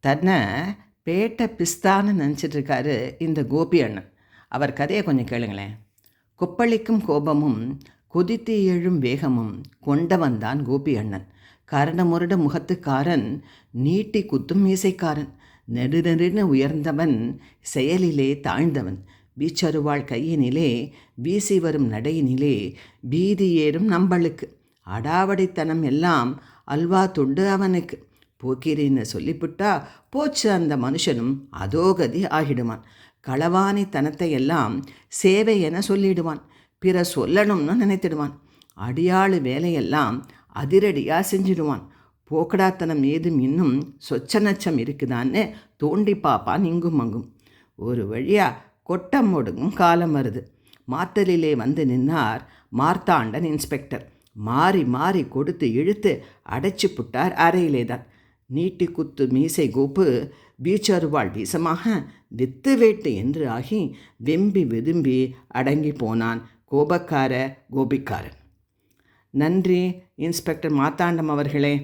தன்னை பேட்டை பிஸ்தான்னு நினச்சிட்டு இருக்காரு இந்த கோபி அண்ணன். அவர் கதையை கொஞ்சம் கேளுங்களேன். கொப்பளிக்கும் கோபமும் கொதித்து எழும் வேகமும் கொண்டவன்தான் கோபி அண்ணன். கரடமுரட முகத்துக்காரன் நீட்டி குத்தும் மீசைக்காரன். நெடு உயர்ந்தவன் செயலிலே தாழ்ந்தவன். வீச்சருவாள் கையினிலே வீசி வரும் நடையினிலே பீதி ஏறும் நம்பளுக்கு. அடாவடித்தனம் எல்லாம் அல்வா துண்டு அவனுக்கு. போக்கிரின்னு சொல்லிவிட்டா போச்சு அந்த மனுஷனும் அதோகதி ஆகிடுவான் களவாணித்தனத்தை எல்லாம் சேவை என சொல்லிடுவான் பிற சொல்லணும்னு நினைத்திடுவான் அடியாளு வேலையெல்லாம் அதிரடியாக செஞ்சிடுவான் போக்கடாத்தனம் ஏதும் இன்னும் சொச்ச நச்சம் இருக்குதான்னு தோண்டி பாப்பான் இங்கும் அங்கும் ஒரு வழியாக கொட்டம் ஒடுங்கும் காலம் வருது. மாத்தலிலே வந்து நின்னார் மார்த்தாண்டன் இன்ஸ்பெக்டர். மாறி மாறி கொடுத்து இழுத்து அடைச்சி புட்டார் அறையிலே தான் நீட்டி குத்து மீசை கோப்பு பீச்சருவாள் வீசமாக வித்து வேட்டு என்று ஆகி வெம்பி விரும்பி அடங்கி போனான் கோபக்கார கோபிக்காரன். நன்றி இன்ஸ்பெக்டர் மாத்தாண்டம் அவர்களே.